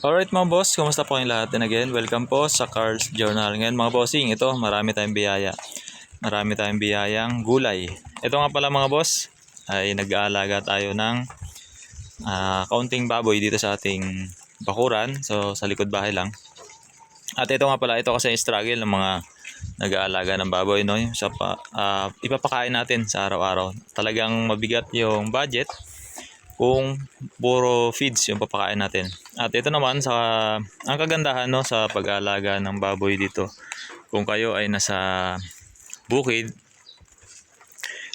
Alright mga boss, kumusta po kayong lahat? And again, welcome po sa Carl's Journal. Ngayon mga bossing, ito marami tayong biyaya. Marami tayong biyayang gulay. Ito nga pala mga boss, ay nag-aalaga tayo ng ah, kaunting baboy dito sa ating bakuran. So sa likod bahay lang. At ito nga pala, ito kasi yung struggle ng mga nag-aalaga ng baboy. No? Sa pa, ah, ipapakain natin sa araw-araw. Talagang mabigat yung budget kung puro feeds yung papakain natin. At ito naman sa ang kagandahan no sa pag-aalaga ng baboy dito. Kung kayo ay nasa bukid,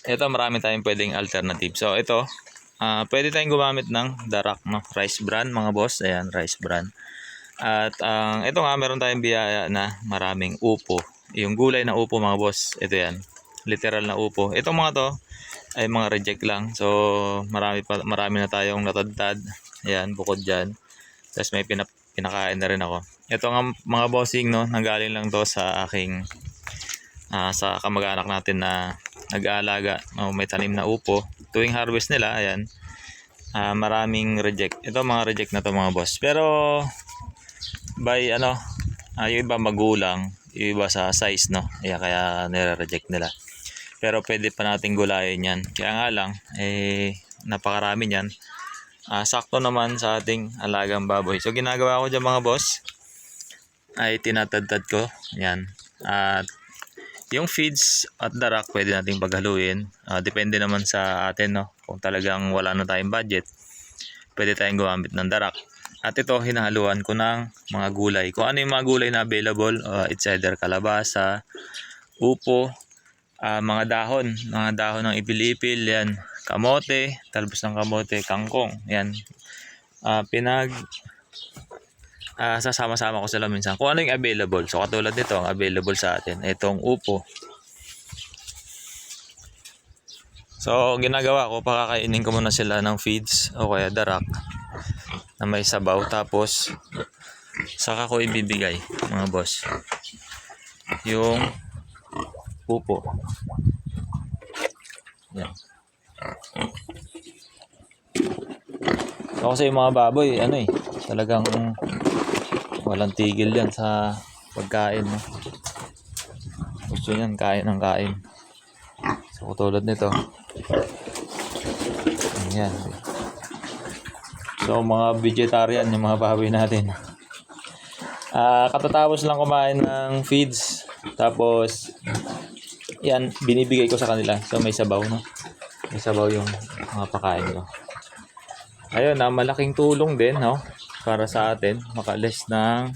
ito marami tayong pwedeng alternative. So ito, ah pwede tayong gumamit ng darak no, rice bran mga boss. Ayan, rice bran. At ang ito nga meron tayong biyaya na maraming upo. Yung gulay na upo mga boss, ito yan. Literal na upo. Itong mga to ay mga reject lang. So marami pa marami na tayong natadtad. Ayan, bukod diyan. Tapos may pinap pinakain na rin ako. Ito nga mga bossing no, nanggaling lang to sa aking ah, sa kamag-anak natin na nag-aalaga, no, may tanim na upo. Tuwing harvest nila, ayan, ah, maraming reject. Ito mga reject na to mga boss. Pero by ano, ah, yung iba magulang, yung iba sa size no. Kaya kaya nire-reject nila. Pero pwede pa nating gulayin yan. Kaya nga lang, eh, napakarami yan. Ah, sakto naman sa ating alagang baboy. So, ginagawa ko dyan mga boss, ay tinatadtad ko. Yan. At yung feeds at darak, pwede nating paghaluin. Ah, depende naman sa atin, no? Kung talagang wala na tayong budget, pwede tayong gumamit ng darak. At ito, hinahaluan ko ng mga gulay. Kung ano yung mga gulay na available, ah, it's either kalabasa, upo, ah, mga dahon, mga dahon ng ipil-ipil, yan, kamote, talbos ng kamote, kangkong, yan. Ah, pinag ah, sasama-sama ko sila minsan. Kung ano yung available. So katulad nito, ang available sa atin, itong upo. So ginagawa ko, pakakainin ko muna sila ng feeds o kaya darak na may sabaw. Tapos saka ko ibibigay mga boss yung upo. Yan. So, kasi yung mga baboy, ano eh, talagang walang tigil yan sa pagkain. No? Gusto yan, kain ng kain. So, tulad nito. Yan. So, mga vegetarian, yung mga baboy natin. Ah, katatapos lang kumain ng feeds. Tapos, yan, binibigay ko sa kanila. So, may sabaw, no? May sabaw yung mga pakain ko. Ayun, na malaking tulong din, no? Para sa atin, makalis ng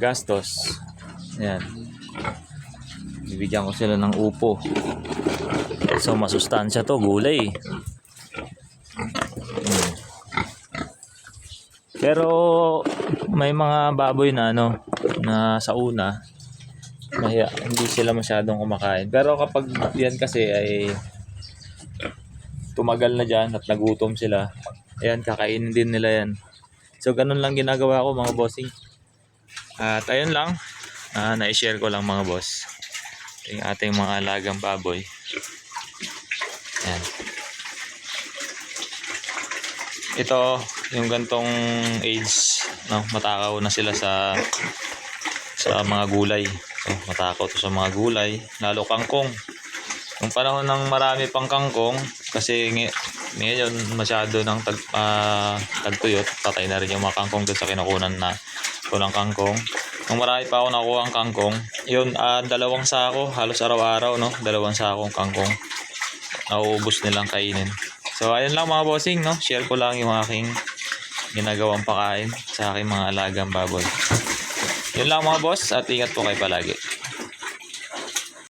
gastos. Yan. Bibigyan ko sila ng upo. So, masustansya to, gulay. Hmm. Pero, may mga baboy na, ano, na sa una, mahiya, hindi sila masyadong kumakain. Pero kapag yan kasi ay tumagal na dyan at nagutom sila, ayan, kakainin din nila yan. So, ganun lang ginagawa ko mga bossing. At ayun lang, ah, na-share ko lang mga boss. Yung ating mga alagang baboy. Ayan. Ito, yung gantong age, no, matakaw na sila sa sa mga gulay. So, matakot sa mga gulay, lalo kangkong. Nung panahon ng marami pang kangkong, kasi ngay- ngayon masyado ng tag, ah, tagtuyot, patay na rin yung mga kangkong doon sa kinukunan na ko ng kangkong. Nung marami pa ako nakuha ang kangkong, yun, ah, dalawang sako, halos araw-araw, no? Dalawang sakong kangkong. Nauubos nilang kainin. So, ayun lang mga bossing, no? Share ko lang yung aking ginagawang pakain sa aking mga alagang baboy. Yun lang mga boss at ingat po kayo palagi.